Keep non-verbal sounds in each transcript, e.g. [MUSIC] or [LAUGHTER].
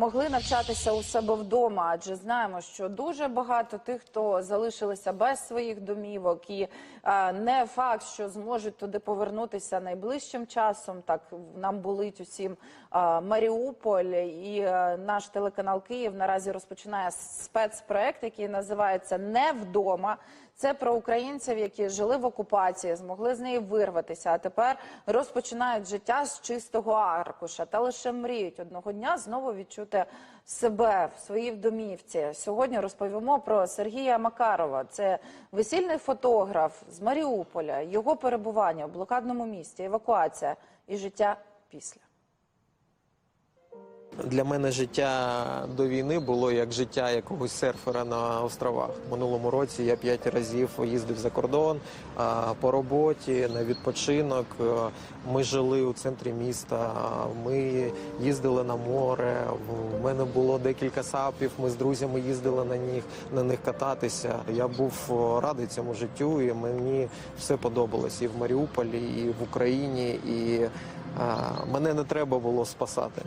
могли навчатися у себе вдома, адже знаємо, що дуже багато тих, хто залишилися без своїх домівок, і е, не факт, що зможуть туди повернутися найближчим часом. Так нам болить усім е, Маріуполь, і е, наш телеканал Київ наразі розпочинає спецпроект, який називається Не вдома. Це про українців, які жили в окупації, змогли з неї вирватися, а тепер розпочинають життя з чистого аркуша та лише мріють одного дня знову відчути себе в своїй домівці. Сьогодні розповімо про Сергія Макарова. Це весільний фотограф з Маріуполя, його перебування в блокадному місті, евакуація і життя після. Для мене життя до війни було як життя якогось серфера на островах. Минулому році я п'ять разів їздив за кордон по роботі на відпочинок. Е, Ми жили у центрі міста. Ми їздили на море. У мене було декілька сапів. Ми з друзями їздили на них на них кататися. Я був радий цьому життю, і мені все подобалось і в Маріуполі, і в Україні. І а, мене не треба було спасати.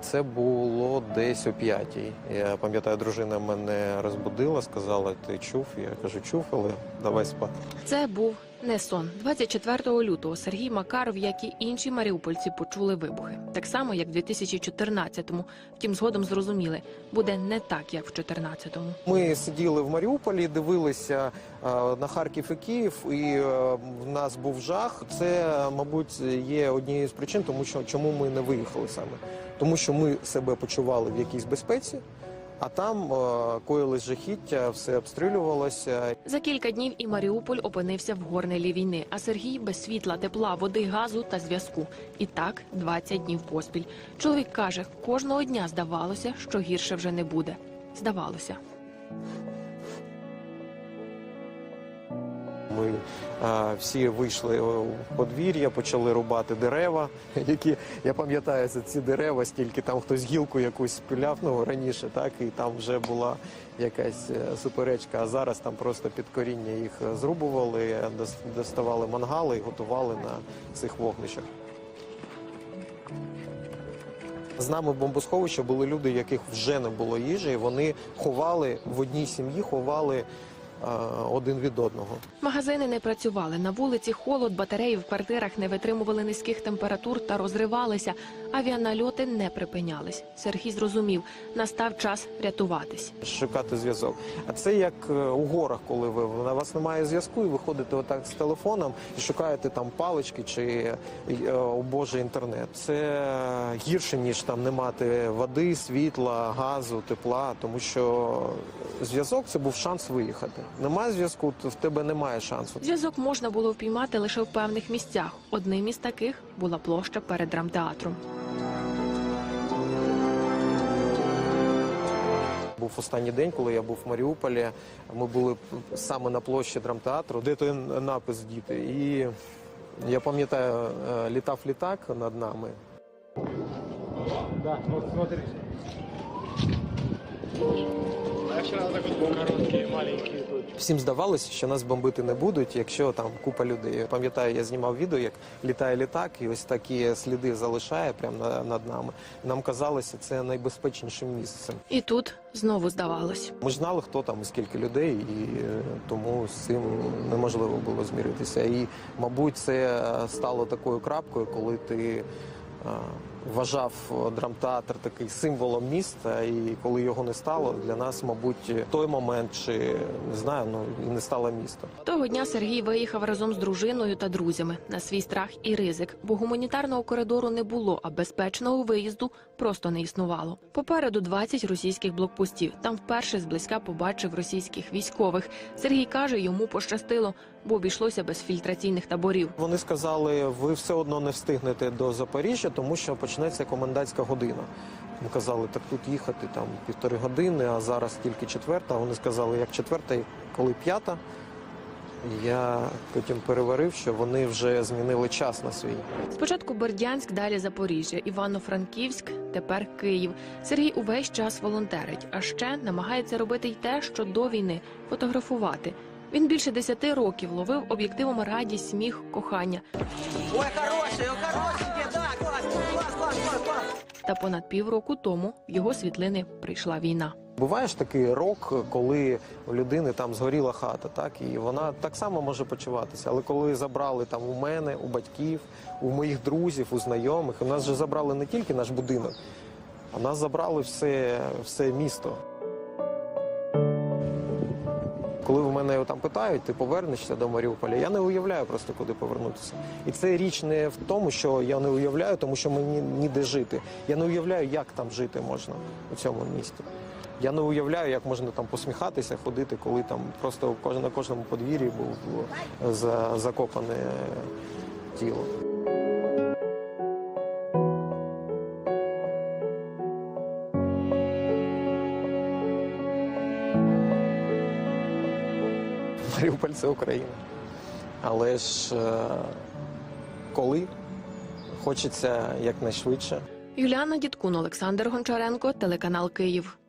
Це було десь о п'ятій. Я пам'ятаю, дружина мене розбудила, сказала: ти чув? Я кажу, чув, але давай спати. Це був не сон. 24 лютого Сергій Макаров, як і інші маріупольці, почули вибухи. Так само, як в 2014-му. Втім, згодом зрозуміли, буде не так, як в 2014-му. Ми сиділи в Маріуполі, дивилися е, на Харків і Київ, і е, в нас був жах. Це, мабуть, є однією з причин, тому що чому ми не виїхали саме. Тому що ми себе почували в якійсь безпеці, а там е, коїлись жахіття, все обстрілювалося. За кілька днів і Маріуполь опинився в горнилі війни, а Сергій без світла, тепла, води, газу та зв'язку. І так 20 днів поспіль. Чоловік каже, кожного дня здавалося, що гірше вже не буде. Здавалося. Ми е, всі вийшли у подвір'я, почали рубати дерева, [LAUGHS] які я пам'ятаю ці дерева, стільки там хтось гілку якусь спиляв ну, раніше, так і там вже була якась е, суперечка. А зараз там просто під коріння їх е, зрубували, доставали мангали і готували на цих вогнищах. З нами в бомбосховищі були люди, яких вже не було їжі. і Вони ховали в одній сім'ї, ховали е, один від одного. Магазини не працювали. На вулиці холод, батареї в квартирах не витримували низьких температур та розривалися. Авіанальоти не припинялись. Сергій зрозумів, настав час рятуватись. шукати зв'язок. А це як е, у горах, коли ви у вас немає зв'язку, і ви ходите отак з телефоном і шукаєте там палички чи е, о боже інтернет. Це гірше ніж там не мати води, світла, газу, тепла, тому що зв'язок це був шанс виїхати. Немає зв'язку, то в тебе немає шансу. Зв'язок можна було впіймати лише в певних місцях. Одним із таких була площа перед драмтеатром. Був останній день, коли я був в Маріуполі. Ми були саме на площі драмтеатру, де той напис діти. І я пам'ятаю, е, літав літак над нами. Да, вот смотри. Всім здавалося, що нас бомбити не будуть, якщо там купа людей. Пам'ятаю, я знімав відео, як літає літак, і ось такі сліди залишає прямо над нами. Нам казалося, це найбезпечнішим місцем. І тут знову здавалось. Ми ж знали, хто там і скільки людей, і е, тому з цим неможливо було зміритися. І, мабуть, це стало такою крапкою, коли ти вважав драмтеатр такий символом міста, і коли його не стало, для нас, мабуть, той момент, чи не знаю, ну не стало місто. Того дня Сергій виїхав разом з дружиною та друзями на свій страх і ризик, бо гуманітарного коридору не було, а безпечного виїзду просто не існувало. Попереду 20 російських блокпостів. Там вперше зблизька побачив російських військових. Сергій каже, йому пощастило, бо обійшлося без фільтраційних таборів. Вони сказали, ви все одно не встигнете до Запоріжжя, тому що почнеться комендантська година. Ми казали, так тут їхати там півтори години, а зараз тільки четверта. Вони сказали, як четверта, коли п'ята. Я потім переварив, що вони вже змінили час на свій. Спочатку Бердянськ, далі Запоріжжя, Івано-Франківськ, тепер Київ. Сергій увесь час волонтерить, а ще намагається робити й те, що до війни фотографувати. Він більше десяти років ловив об'єктивом радість, сміх, кохання. Ой, хороший, ой, хороший, да, класс, класс, класс, класс, класс. Та понад півроку тому в його світлини прийшла війна. Буває ж такий рок, коли у людини там згоріла хата, так і вона так само може почуватися. Але коли забрали там у мене, у батьків, у моїх друзів, у знайомих, у нас же забрали не тільки наш будинок, а нас забрали все, все місто. Коли в мене там питають, ти повернешся до Маріуполя, я не уявляю просто куди повернутися. І це річ не в тому, що я не уявляю, тому що мені ніде жити. Я не уявляю, як там жити можна у цьому місті. Я не уявляю, як можна там посміхатися, ходити, коли там просто на кожному подвір'ї був закопане тіло. Маріуполь це Україна. Але ж е, коли хочеться якнайшвидше. Юліана Діткун, Олександр Гончаренко, телеканал Київ.